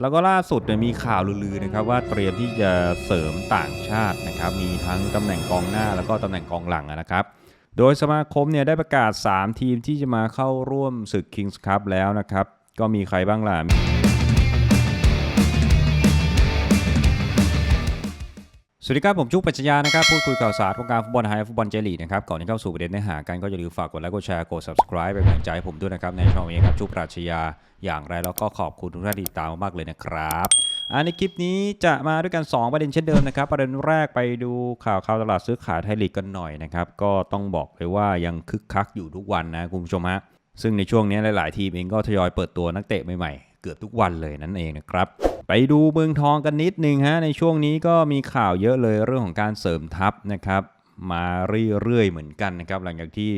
แล้วก็ล่าสุดเนี่ยมีข่าวลือๆนะครับว่าเตรียมที่จะเสริมต่างชาตินะครับมีทั้งตำแหน่งกองหน้าแล้วก็ตำแหน่งกองหลังนะครับ โดยสมาคมเนี่ยได้ประกาศ 3 ทีมที่จะมาเข้าร่วมศึก Kings Cup แล้วนะครับ ก็มีใครบ้างล่ะ สวัสดีครับ ผมจุ๊กปัจจยานะครับ พูดคุยข่าวสารวงการฟุตบอลไทยฟุตบอลเจลีนะครับ ก่อนที่เข้าสู่ประเด็นเนื้อหากันก็อย่าลืมฝากกดไลค์กดแชร์กด subscribe เป็นกำลังใจให้ผมด้วยนะครับ ในช่องนี้ครับจุ๊กปรัชญาอย่างไรแล้วก็ขอบคุณทุกท่านที่ติดตามมากเลยนะครับอ่าในคลิปนี้จะมาด้วยกัน 2 ประเด็นเช่นเดิมนะครับ ประเด็นแรกไปดูข่าวข่าวตลาดซื้อขายไทยลีกกันหน่อยนะครับก็ต้องบอกเลยว่ายังคึกคักอยู่ทุกวันนะคุณผู้ชมฮะซึ่งในช่วงนี้หลาย ๆ ทีมเองก็ทยอยเปิดตัวนักเตะใหม่ๆเกือบทุกวันเลยนั่นเองนะครับ ไปดูเมืองทองกันนิดนึงฮะในช่วงนี้ก็มีข่าวเยอะเลยเรื่องของการเสริมทัพนะครับ มาเรื่อยๆเหมือนกันนะครับ หลังจากที่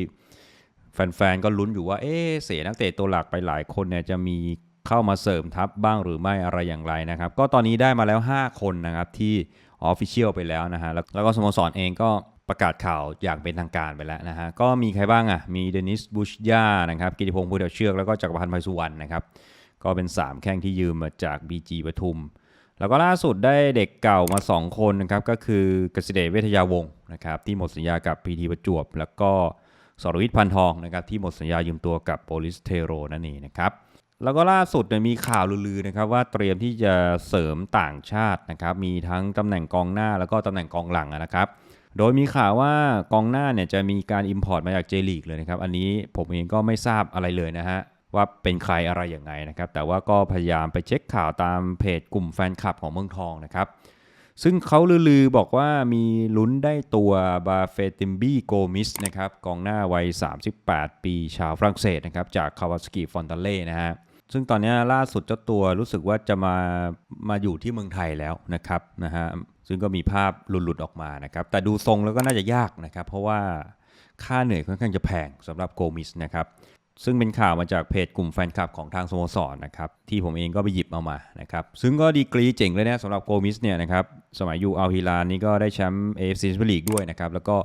แฟนๆก็ลุ้นอยู่ว่าเอ๊เสียนักเตะตัวหลักไปหลายคนเนี่ยจะมีเข้ามาเสริมทัพบ้างหรือไม่อะไรอย่างไรนะครับ ก็ตอนนี้ได้มาแล้ว 5 คนนะครับที่ออฟฟิเชียลไปแล้วนะฮะแล้วก็สโมสรเองก็ประกาศข่าวอย่างเป็นทางการไปแล้วนะฮะก็มีใครบ้างอะมีเดนิสบุชยานะครับกิติพงศ์พูเดเชือกแล้วก็จักรพันธ์ไพสุวรรณนะครับ ก็เป็น 3 แข้งที่ยืมมาจาก BG ปทุม แล้วก็ล่าสุดได้เด็กเก่ามา 2 คนนะครับ ก็คือกสิเดชเวทยาวงศ์นะครับ ที่หมดสัญญากับ PT ประจวบ แล้วก็สรวิทย์พันทองนะครับ ที่หมดสัญญายืมตัวกับโปลิสเทโรนั่นเองนะครับแล้วก็ล่าสุดเนี่ยมีข่าวลือๆนะครับว่าเตรียมที่จะเสริมต่างชาตินะครับมีทั้งตำแหน่งกองหน้าแล้วก็ตำแหน่งกองหลังนะครับ โดยมีข่าวว่ากองหน้าเนี่ยจะมีการ Import มาจากเจลีกเลยนะครับ อันนี้ผมเองก็ไม่ทราบอะไรเลยนะฮะ ว่าเป็นใครอะไรอย่างไงนะครับ แต่ว่าก็พยายามไปเช็คข่าวตามเพจกลุ่มแฟนคลับของเมืองทองนะครับ ซึ่งเขาลือๆบอกว่ามีลุ้นได้ตัวบาเฟติมบี้โกมิสนะครับกองหน้าวัย 38 ปีชาวฝรั่งเศสนะครับจากคาวาสกิฟอนตาเล่นะฮะซึ่งตอนนี้ล่าสุดเจ้าตัวรู้สึกว่าจะมามาอยู่ที่เมืองไทยแล้วนะครับนะฮะซึ่งก็มีภาพหลุดๆออกมานะครับ แต่ดูทรงแล้วก็น่าจะยากนะครับ เพราะว่าค่าเหนื่อยค่อนข้างจะแพงสำหรับโกมิสนะครับ ซึ่งเป็นข่าวมาจากเพจกลุ่มแฟนคลับของทางสโมสรนะครับที่ผมเองก็ไปหยิบเอามานะครับซึ่งก็ดีกรีเจ๋งเลยนะสำหรับโกมิสเนี่ยนะครับสมัยอยู่อัลฮิลานนี่ก็ได้แชมป์ AFC แชมเปี้ยนลีกด้วยนะครับแล้วก็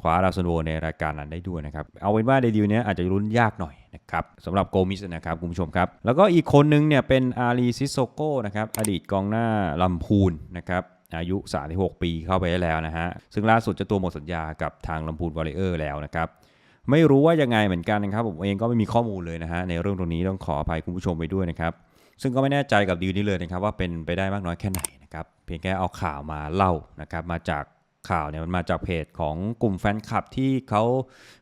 คว้าดาวซันโวในรายการนั้นได้ด้วยนะครับ เอาเป็นว่าในดีลเนี้ยอาจจะลุ้นยากหน่อยนะครับสำหรับโกมิสนะครับคุณผู้ชมครับ แล้วก็อีกคนนึงเนี่ยเป็นอารีซิโซโก้นะครับอดีตกองหน้าลำพูนนะครับอายุ 36 ปีเข้าไปได้แล้วนะฮะซึ่งล่าสุดจะตัวหมดสัญญากับทางลำพูนวอลเลเยอร์แล้วนะครับ ไม่รู้ว่ายังไงเหมือนกันนะครับผมเองก็ไม่มีข้อมูลเลยนะฮะในเรื่องตรงนี้ต้องขออภัยคุณผู้ชมไปด้วยนะครับซึ่งก็ไม่แน่ใจกับดีลนี้เลยนะครับว่าเป็นไปได้มากน้อยแค่ไหนนะครับเพียงแค่เอาข่าวมาเล่านะครับมาจากข่าวเนี่ยมันมาจากเพจของกลุ่มแฟนคลับที่เขา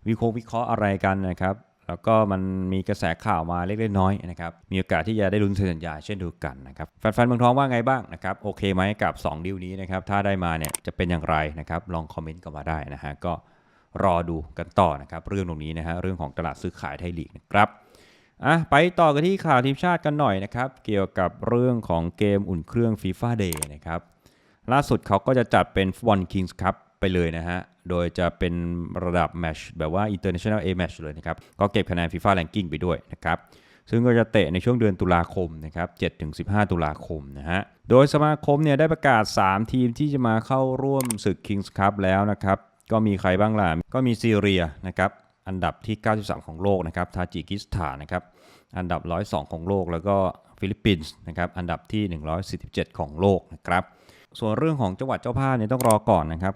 วิเคราะห์วิเคราะห์อะไรกันนะครับแล้วก็มันมีกระแสข่าวมาเล็กๆน้อยๆนะครับ มีโอกาสที่จะได้ลุ้นเซ็นสัญญาเช่นเดียวกันนะครับ แฟนๆเมืองทองว่าไงบ้างนะครับ โอเคไหมกับ 2ดีลนี้นะครับ ถ้าได้มาเนี่ยจะเป็นอย่างไรนะครับ ลองคอมเมนต์กันมาได้นะฮะ ก็ รอดูกันต่อนะครับ เรื่องตรงนี้นะฮะเรื่องของตลาดซื้อขายไทยลีกนะครับอะไปต่อกันที่ข่าวทีมชาติกันหน่อยนะครับ เกี่ยวกับเรื่องของเกมอุ่นเครื่อง FIFA Day นะครับล่าสุดเขาก็จะจัดเป็นฟุตบอล Kings Cup ไปเลยนะฮะ โดยจะเป็นระดับแมชแบบว่า International A Match เลยนะครับ ก็เก็บคะแนน FIFA Ranking ไปด้วยนะครับ ซึ่งก็จะเตะในช่วงเดือนตุลาคมนะครับ 7-15 ตุลาคมนะฮะ โดยสมาคมเนี่ยได้ประกาศ 3 ทีมที่จะมาเข้าร่วมศึก Kings Cup แล้วนะครับ ก็มีใครบ้างล่ะ ก็มีซีเรียนะครับ อันดับที่ 93 ของโลกนะครับ ทาจิกิสถานนะครับ อันดับ 102 ของโลก แล้วก็ฟิลิปปินส์นะครับ อันดับที่ 147 ของโลกนะครับ ส่วนเรื่องของจังหวัดเจ้าภาพเนี่ยต้องรอก่อนนะครับ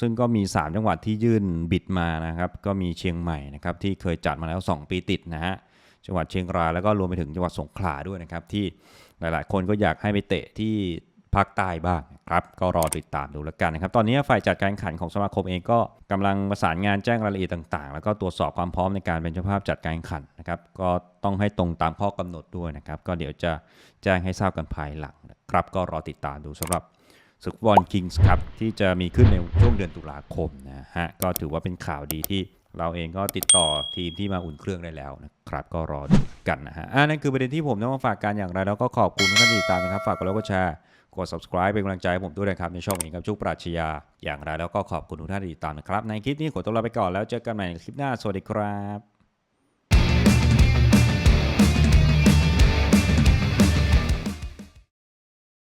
ซึ่งก็มี 3 จังหวัดที่ยื่นบิดมานะครับ ก็มีเชียงใหม่นะครับที่เคยจัดมาแล้ว 2 ปีติดนะฮะ จังหวัดเชียงรายแล้วก็รวมไปถึงจังหวัดสงขลาด้วยนะครับที่หลายๆ คนก็อยากให้ไปเตะที่ภาคใต้บ้าง ครับก็รอติดตามดูแล้วกันนะครับตอนนี้ฝ่ายจัดการแข่งขันของสมาคมเองก็กำลังประสานงานแจ้งรายละเอียดต่างๆ แล้วก็ตรวจสอบความพร้อมในการเป็นเจ้าภาพจัดการแข่งขันนะครับก็ต้องให้ตรงตามข้อกำหนดด้วยนะครับก็เดี๋ยวจะแจ้งให้ทราบกันภายหลังครับก็รอติดตามดูสำหรับศึกฟุตบอลคิงส์ครับที่จะมีขึ้นในช่วงเดือนตุลาคมนะฮะก็ถือว่าเป็นข่าวดีที่เราเองก็ติดต่อทีมที่มาอุ่นเครื่องได้แล้วนะครับ ก็รอดูกันนะฮะอ่านั่นคือประเด็นที่ผมต้องมาฝากกันอย่างไรแล้วก็ขอบคุณท่านที่ติดตามนะครับ ฝากกดไลค์กดแชร์ กด subscribe เป็นกำลังใจให้ผมด้วยนะครับ ในช่องอิงกับชุกปราชญาอย่างไรแล้วก็ขอบคุณทุกท่านที่ติดตามนะครับ ในคลิปนี้ขอตัวลาไปก่อนแล้วเจอกันใหม่ในคลิปหน้าสวัสดีครับ